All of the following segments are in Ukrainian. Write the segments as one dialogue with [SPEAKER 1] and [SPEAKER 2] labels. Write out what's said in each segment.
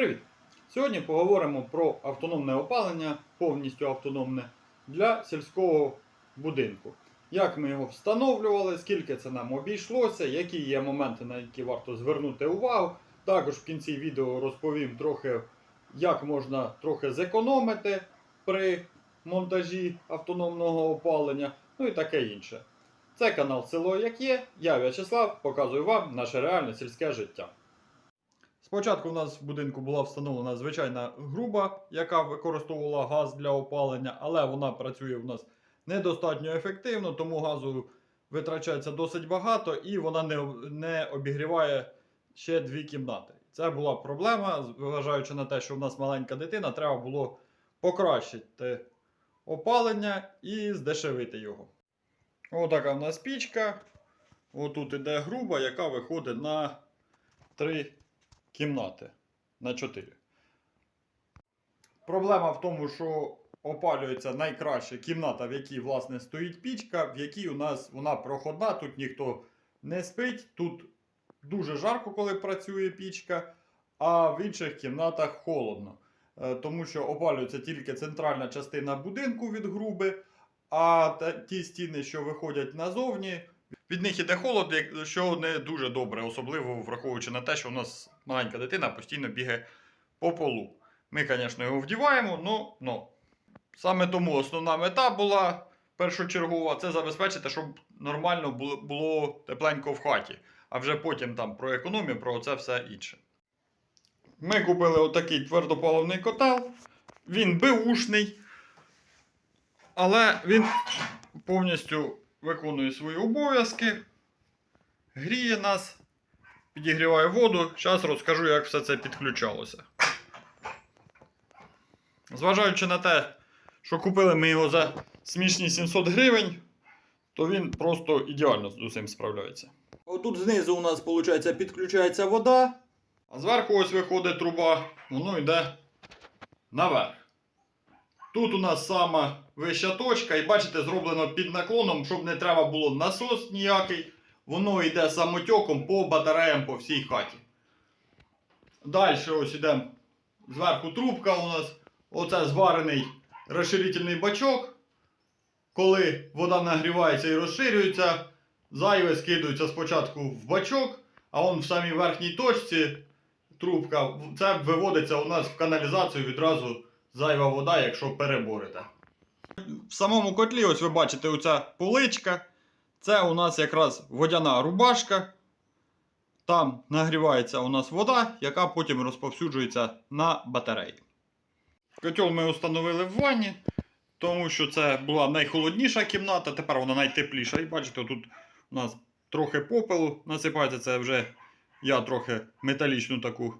[SPEAKER 1] Привіт! Сьогодні поговоримо про автономне опалення, повністю автономне для сільського будинку. Як ми його встановлювали, скільки це нам обійшлося, які є моменти, на які варто звернути увагу. Також в кінці відео розповім трохи, як можна трохи зекономити при монтажі автономного опалення, ну і таке інше. Це канал Село Як Є. Я В'ячеслав, показую вам наше реальне сільське життя. Спочатку у нас в будинку була встановлена звичайна груба, яка використовувала газ для опалення, але вона працює у нас недостатньо ефективно, тому газу витрачається досить багато і вона не, не обігріває ще дві кімнати. Це була проблема, зважаючи на те, що в нас маленька дитина, треба було покращити опалення і здешевити його. Отака в нас пічка. Отут іде груба, яка виходить на 3 кімнати на 4. Проблема в тому, що опалюється найкраще кімната, в якій власне стоїть пічка, в якій у нас вона проходна, тут ніхто не спить, тут дуже жарко, коли працює пічка, а в інших кімнатах холодно. Е, Тому що опалюється тільки центральна частина будинку від груби, а ті стіни, що виходять назовні, від них іде холод, що не дуже добре, особливо враховуючи на те, що у нас маленька дитина постійно бігає по полу. Ми, звісно, його вдіваємо, но, но. саме тому основна мета була першочергова це забезпечити, щоб нормально було, тепленько в хаті. А вже потім там про економію, про це все інше. Ми купили отакий твердопаливний котел. Він беушний, але він повністю виконує свої обов'язки, гріє нас, підігріває воду. Зараз розкажу, як все це підключалося. Зважаючи на те, що купили ми його за смішні 700 гривень, то він просто ідеально з усім справляється. Отут знизу у нас, виходить, підключається вода, а зверху ось виходить труба, воно йде наверх. Тут у нас сама вища точка, і бачите, зроблено під наклоном, щоб не треба було насос ніякий. Воно йде самотьоком по батареям по всій хаті. Далі ось йдемо. Зверху трубка у нас. Оце зварений розширительний бачок. Коли вода нагрівається і розширюється, зайве скидується спочатку в бачок, а он в самій верхній точці трубка. Це виводиться у нас в каналізацію відразу зайва вода, якщо переборете. В самому котлі, ось ви бачите, оця поличка. Це у нас якраз водяна рубашка. Там нагрівається у нас вода, яка потім розповсюджується на батареї. Котел ми встановили в ванні, тому що це була найхолодніша кімната, тепер вона найтепліша. І бачите, тут у нас трохи попелу насипається. Це вже я трохи металічну таку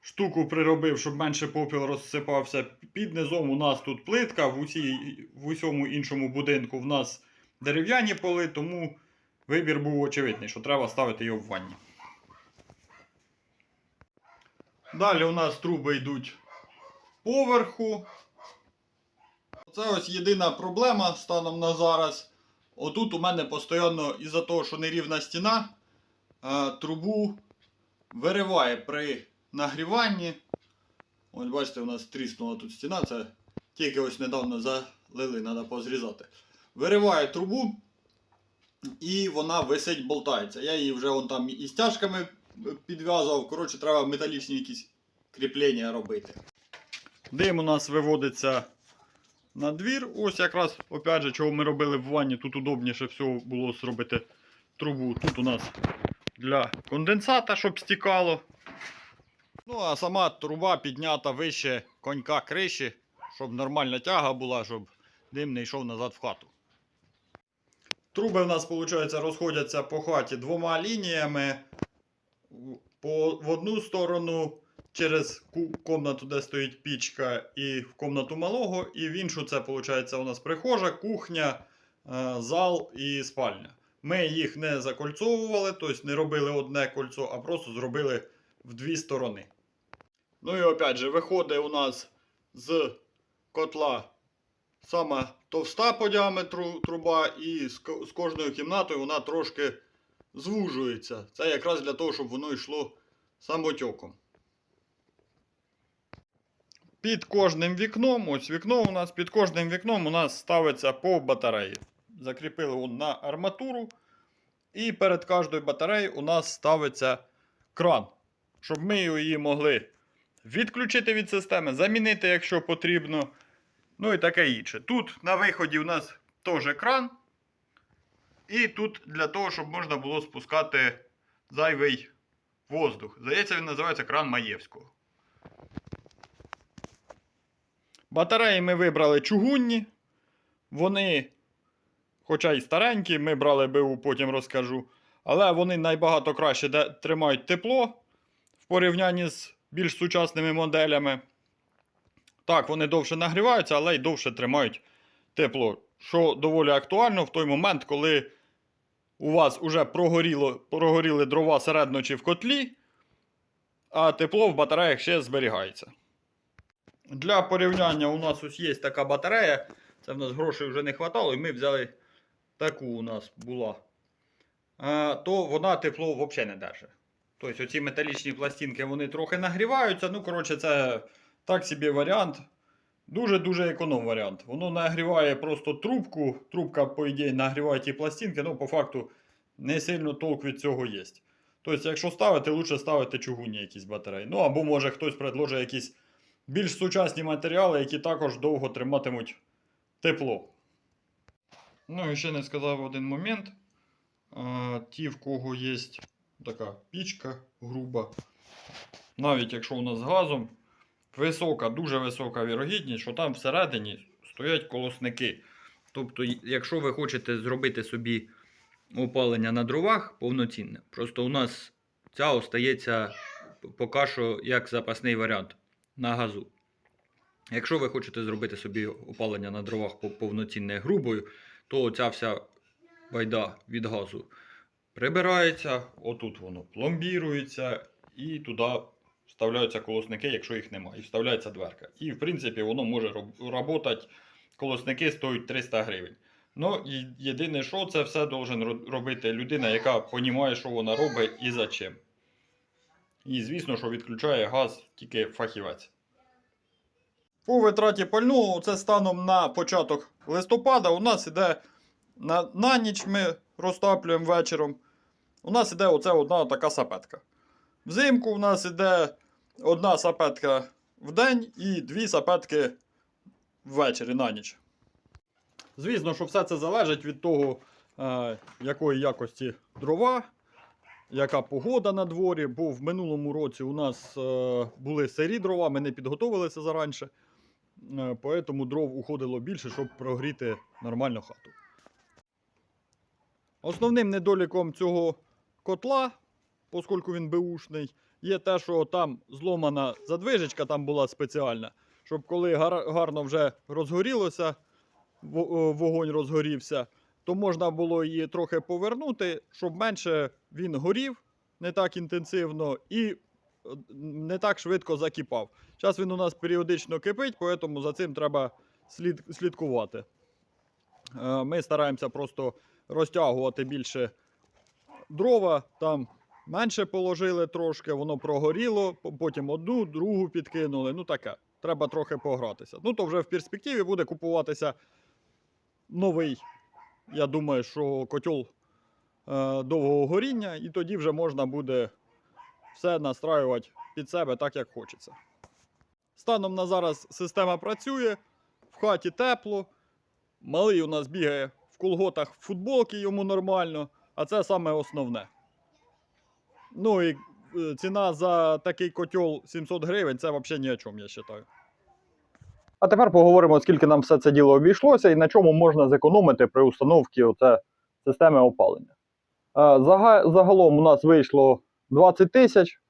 [SPEAKER 1] штуку приробив, щоб менше попіл розсипався. Під низом у нас тут плитка, в, усій, в усьому іншому будинку в нас дерев'яні поли, тому вибір був очевидний, що треба ставити його в ванні. Далі у нас труби йдуть поверху. Це ось єдина проблема станом на зараз. Отут у мене постійно із-за того, що нерівна стіна, е, трубу вириває при нагріванні. Ось бачите, у нас тріснула тут стіна, це тільки ось недавно залили, треба позрізати. Вириває трубу і вона висить, болтається. Я її вже там і стяжками підв'язував. Коротше, треба металічні якісь кріплення робити. Дим у нас виводиться на двір. Ось якраз, опять же, чого ми робили в ванні, тут удобніше всього було зробити трубу. Тут у нас для конденсата, щоб стікало. Ну, а сама труба піднята вище конька криші, щоб нормальна тяга була, щоб дим не йшов назад в хату. Труби в нас, виходить, розходяться по хаті двома лініями. По, в одну сторону через комнату, де стоїть пічка, і в комнату малого, і в іншу це, виходить, у нас прихожа, кухня, е, зал і спальня. Ми їх не закольцовували, тобто не робили одне кольцо, а просто зробили в дві сторони. Ну і опять же, виходить у нас з котла сама товста по діаметру труба, і з, кожною кімнатою вона трошки звужується. Це якраз для того, щоб воно йшло самотьоком. під кожним вікном, ось вікно у нас, під кожним вікном у нас ставиться по батареї. Закріпили на арматуру. І перед кожною батареєю у нас ставиться кран, щоб ми її могли відключити від системи, замінити, якщо потрібно. Ну і таке інше. Тут на виході у нас теж кран. І тут для того, щоб можна було спускати зайвий воздух. Здається, він називається кран Маєвського. Батареї ми вибрали чугунні. Вони, хоча й старенькі, ми брали БУ, потім розкажу. Але вони найбагато краще тримають тепло в порівнянні з більш сучасними моделями. Так, вони довше нагріваються, але й довше тримають тепло. Що доволі актуально в той момент, коли у вас вже прогоріло, прогоріли дрова середньо чи в котлі, а тепло в батареях ще зберігається. Для порівняння у нас ось є така батарея. Це в нас грошей вже не вистачало, і ми взяли таку у нас була. А, то вона тепло взагалі не держить. Тобто оці металічні пластинки вони трохи нагріваються. Ну, коротше, це так собі варіант. Дуже-дуже економ варіант. Воно нагріває просто трубку. Трубка, по ідеї, нагріває ті пластинки, ну, по факту, не сильно толк від цього є. Тобто, якщо ставити, лучше ставити чугунні якісь батареї. Ну, або може хтось предложить якісь більш сучасні матеріали, які також довго триматимуть тепло. Ну і ще не сказав один момент. Ті, в кого є така пічка груба, навіть якщо у нас з газом, висока, дуже висока вірогідність, що там всередині стоять колосники. Тобто, якщо ви хочете зробити собі опалення на дровах повноцінне, просто у нас ця остається поки що як запасний варіант на газу. Якщо ви хочете зробити собі опалення на дровах повноцінне грубою, то ця вся байда від газу прибирається, отут воно пломбірується, і туди вставляються колосники, якщо їх немає, і вставляється дверка. І в принципі воно може працювати, колосники стоять 300 гривень. Ну, єдине, що це все должен робити людина, яка розуміє, що вона робить і за чим. І звісно, що відключає газ тільки фахівець. По витраті пального, це станом на початок листопада, у нас іде на, на ніч ми розтаплюємо вечором. У нас іде оце одна така сапетка. Взимку у нас іде одна сапетка в день і дві сапетки ввечері на ніч. Звісно, що все це залежить від того, е, якої якості дрова, яка погода на дворі, бо в минулому році у нас е, були сирі дрова, ми не підготовилися заранше. Е, Поэтому дров уходило більше, щоб прогріти нормально хату. Основним недоліком цього котла, оскільки він беушний, є те, що там зломана задвижечка, там була спеціальна, щоб коли гарно вже розгорілося, вогонь розгорівся, то можна було її трохи повернути, щоб менше він горів не так інтенсивно і е, не так швидко закипав. Зараз він у нас періодично кипить, тому за цим треба слід, слідкувати. Е, Ми стараємося просто розтягувати більше дрова, там менше положили трошки, воно прогоріло, потім одну, другу підкинули. Ну таке. Треба трохи погратися. Ну, то вже в перспективі буде купуватися новий, я думаю, що котел е, довгого горіння, і тоді вже можна буде все настраювати під себе так, як хочеться. Станом на зараз система працює, в хаті тепло. Малий у нас бігає в колготах в футболки, йому нормально, а це саме основне. Ну і е, ціна за такий котел 700 гривень це взагалі ні о чому, я вважаю. А тепер поговоримо, скільки нам все це діло обійшлося і на чому можна зекономити при установці оце, системи опалення. Е, Загалом у нас вийшло 20 тисяч,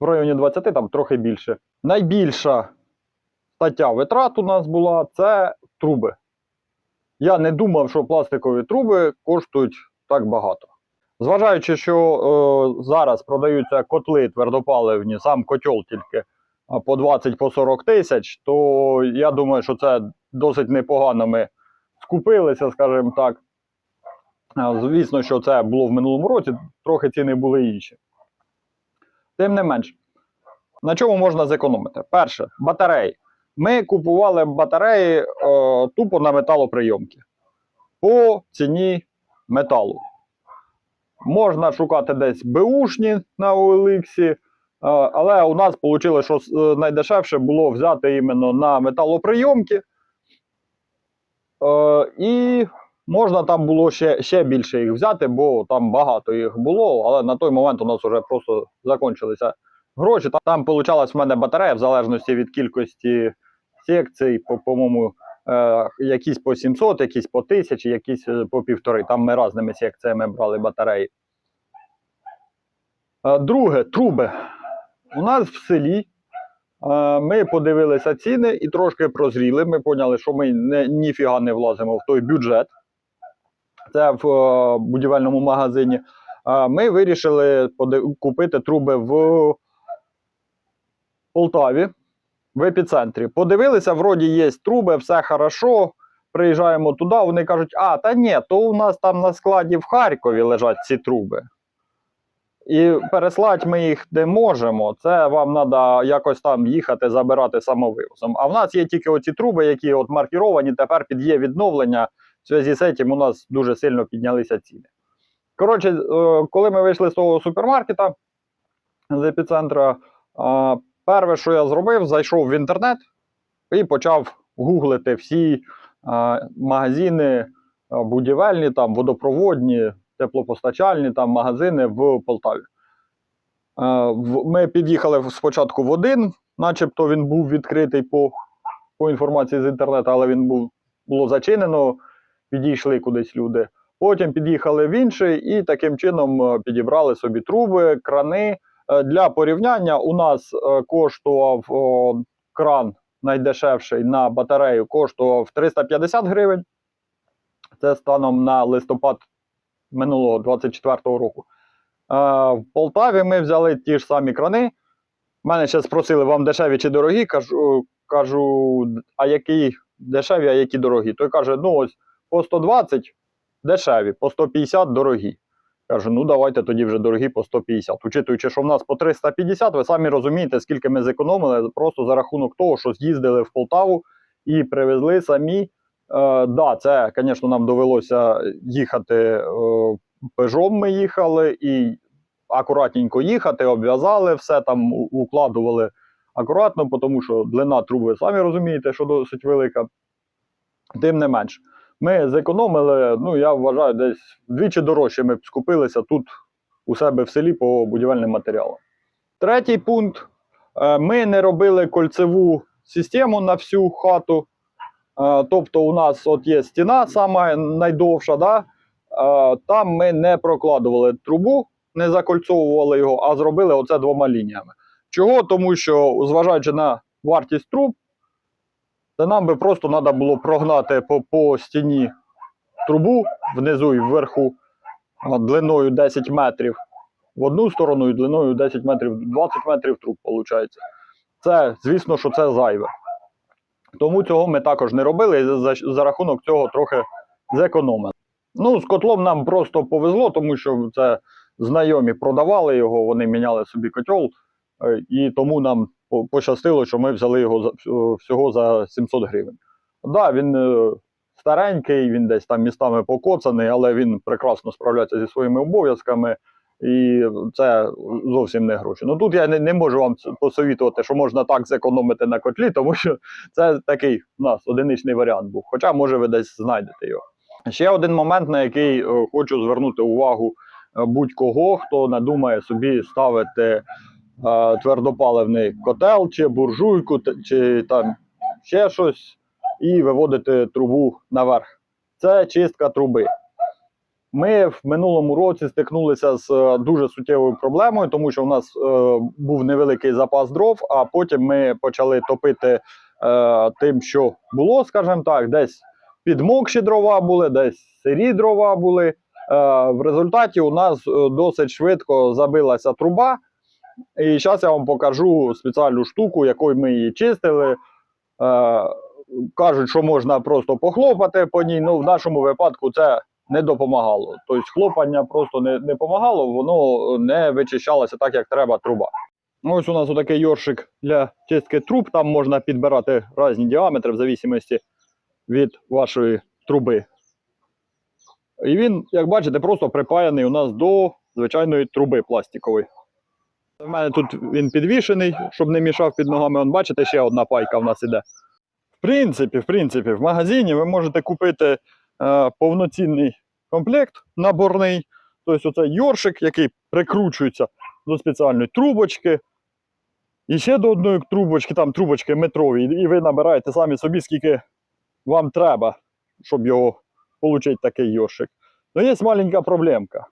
[SPEAKER 1] в районі 20, там трохи більше. Найбільша стаття витрат у нас була це труби. Я не думав, що пластикові труби коштують так багато. Зважаючи, що е, зараз продаються котли твердопаливні, сам котел тільки по 20-40 тисяч, то я думаю, що це досить непогано ми скупилися, скажімо так. Звісно, що це було в минулому році, трохи ціни були інші. Тим не менш, на чому можна зекономити? Перше, батареї.
[SPEAKER 2] ми купували батареї е, тупо на металоприйомки по ціні металу. Можна шукати десь беушні на OLX, е, але у нас вийшло, що е, найдешевше було взяти іменно на металоприйомки. Е, і можна там було ще, ще більше їх взяти, бо там багато їх було, але на той момент у нас вже просто закінчилися гроші. Та- Там получалась в мене батарея в залежності від кількості секцій, по- по-моєму, е, якісь по 700, якісь по 1000, якісь е, по півтори. Там ми різними секціями брали батареї. Е, друге, труби. У нас в селі е, ми подивилися ціни і трошки прозріли. Ми поняли, що ми не, ніфіга не влазимо в той бюджет. Це в е, будівельному магазині. Е, ми вирішили купити труби в Полтаві, в епіцентрі. Подивилися, вроді є труби, все хорошо. Приїжджаємо туди, вони кажуть, а, та ні, то у нас там на складі в Харкові лежать ці труби. І переслати ми їх не можемо. Це вам треба якось там їхати, забирати самовивозом. А в нас є тільки оці труби, які от маркіровані, тепер під є відновлення. В зв'язку з цим у нас дуже сильно піднялися ціни. Коротше, е, коли ми вийшли з того супермаркета з епіцентра, перше, що я зробив, зайшов в інтернет і почав гуглити всі е, магазини будівельні, там, водопроводні, теплопостачальні там, магазини в Полтаві. Е, Ми під'їхали спочатку в один, начебто він був відкритий по, по інформації з інтернету, але він був, було зачинено, підійшли кудись люди. Потім під'їхали в інший і таким чином підібрали собі труби, крани. Е, Для порівняння у нас е, коштував кран найдешевший на батарею коштував 350 гривень. Це станом на листопад минулого 24-го року. Е, В Полтаві ми взяли ті ж самі крани. Мене ще спросили, вам дешеві чи дорогі? Кажу, кажу, а які дешеві, а які дорогі? Той каже, ну ось по 120 дешеві, по 150 дорогі. Кажу, ну давайте тоді вже дорогі по 150. Учитуючи, що в нас по 350, ви самі розумієте, скільки ми зекономили просто за рахунок того, що з'їздили в Полтаву і привезли самі. Е, да, це, звісно, нам довелося їхати е, пежом. Ми їхали і акуратненько їхати, обв'язали все там, укладували акуратно, тому що длина труби, самі розумієте, що досить велика. Тим не менш, ми зекономили, ну я вважаю, десь вдвічі дорожче ми б скупилися тут у себе в селі по будівельним матеріалам. Третій пункт. Е, Ми не робили кольцеву систему на всю хату. Е, Тобто, у нас от є стіна, сама найдовша, да? Е, там ми не прокладували трубу, не закольцовували його, а зробили оце двома лініями. Чого? Тому що, зважаючи на вартість труб, то нам би просто треба було прогнати по, по стіні трубу внизу і вверху длиною 10 метрів в одну сторону і длиною 10 метрів, 20 метрів труб, виходить. Це, звісно, що це зайве. Тому цього ми також не робили, за, за рахунок цього трохи зекономили. Ну, з котлом нам просто повезло, тому що це знайомі продавали його, вони міняли собі котел, і тому нам пощастило, що ми взяли його всього- за 700 гривень. Так, да, він е, старенький, він десь там містами покоцаний, але він прекрасно справляється зі своїми обов'язками. І це зовсім не гроші. Ну тут я не, не можу вам посовітувати, що можна так зекономити на котлі, тому що це такий у нас одиничний варіант був. Хоча, може, ви десь знайдете його. Ще один момент, на який е, хочу звернути увагу е, будь-кого, хто надумає собі ставити е, твердопаливний котел, чи буржуйку, чи там ще щось, і виводити трубу наверх. Це чистка труби. Ми в минулому році стикнулися з е, дуже суттєвою проблемою, тому що в нас е, був невеликий запас дров, а потім ми почали топити е, тим, що було, скажімо так, десь підмокші дрова були, десь сирі дрова були. Е, в результаті у нас е, досить швидко забилася труба. І зараз я вам покажу спеціальну штуку, якою ми її чистили. Е, кажуть, що можна просто похлопати по ній. Ну, в нашому випадку це не допомагало. Тобто хлопання просто не, не допомагало, воно не вичищалося так, як треба труба. Ось у нас отакий йоршик для чистки труб. Там можна підбирати різні діаметри в зависимості від вашої труби. І він, як бачите, просто припаяний у нас до звичайної труби пластикової. У мене тут він підвішений, щоб не мішав під ногами. Он, бачите, ще одна пайка в нас іде. В принципі, в принципі, в магазині ви можете купити е, повноцінний комплект наборний. Тобто оцей йоршик, який прикручується до спеціальної трубочки. І ще до одної трубочки, там трубочки метрові, і ви набираєте самі собі, скільки вам треба, щоб його отримати такий йоршик. Ну, є маленька проблемка.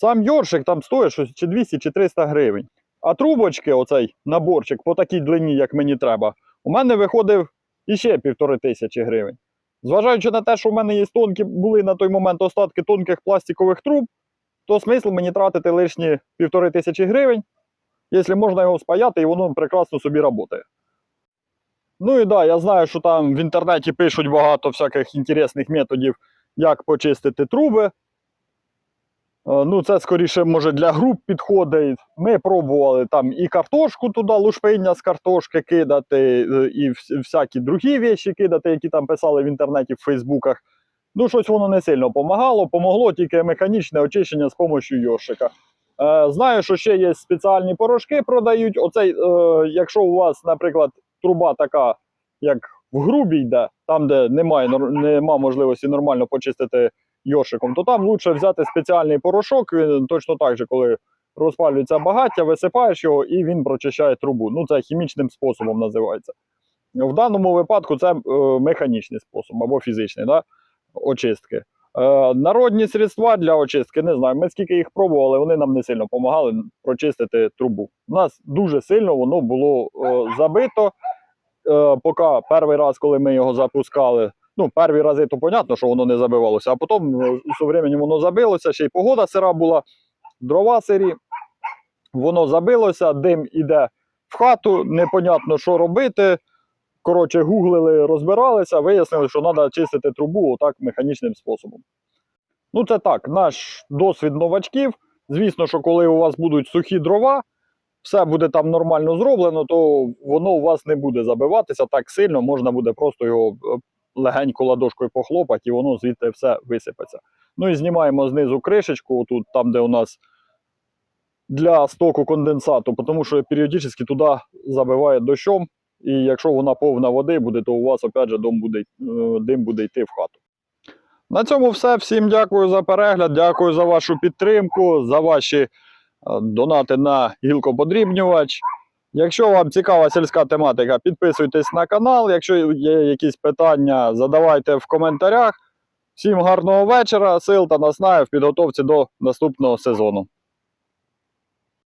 [SPEAKER 2] Сам йоршик там стоїть щось чи 200 чи 300 гривень. А трубочки, оцей наборчик по такій длині, як мені треба, у мене виходив іще півтори тисячі гривень. Зважаючи на те, що в мене є тонкі, були на той момент остатки тонких пластикових труб, то смисл мені тратити лишні півтори тисячі гривень, якщо можна його спаяти, і воно прекрасно собі працює. Ну і да, я знаю, що там в інтернеті пишуть багато всяких інтересних методів, як почистити труби. Е, Ну, це скоріше, може, для груп підходить. Ми пробували там і картошку туди, лушпиння з картошки кидати, е, і всякі другі речі кидати, які там писали в інтернеті, в Фейсбуках. Ну, щось воно не сильно допомагало. Помогло тільки механічне очищення з допомогою йоршика. Е, знаю, що ще є спеціальні порошки продають. Оцей, якщо у вас, наприклад, труба така, як в грубій йде, там, де немає, нема можливості нормально почистити йоршиком, то там краще взяти спеціальний порошок. Він точно так же, коли розпалюється багаття, висипаєш його і він прочищає трубу. Ну, це хімічним способом називається. В даному випадку це е, механічний спосіб або фізичний да, очистки. Е, народні средства для очистки, не знаю. Ми скільки їх пробували, вони нам не сильно допомагали прочистити трубу. У нас дуже сильно воно було е, забито. Поки перший раз, коли ми його запускали, ну, перші рази, то понятно, що воно не забивалося, а потім е, з временем воно забилося, ще й погода сира була, дрова сирі. Воно забилося, дим іде в хату, непонятно, що робити. Коротше, гуглили, розбиралися, вияснили, що треба чистити трубу отак механічним способом. Ну, це так, наш досвід новачків. Звісно, що коли у вас будуть сухі дрова, все буде там нормально зроблено, то воно у вас не буде забиватися так сильно, можна буде просто його е, легенько ладошкою похлопати, і воно звідти все висипеться. Ну і знімаємо знизу кришечку, тут там, де у нас для стоку конденсату, тому що періодично туди забиває дощом, і якщо вона повна води буде, то у вас опять же дом буде, е, дим буде йти в хату. На цьому все. Всім дякую за перегляд, дякую за вашу підтримку, за ваші е, донати на гілкоподрібнювач. Якщо вам цікава сільська тематика, підписуйтесь на канал. Якщо є якісь питання, задавайте в коментарях. Всім гарного вечора, сил та наснаги в підготовці до наступного сезону.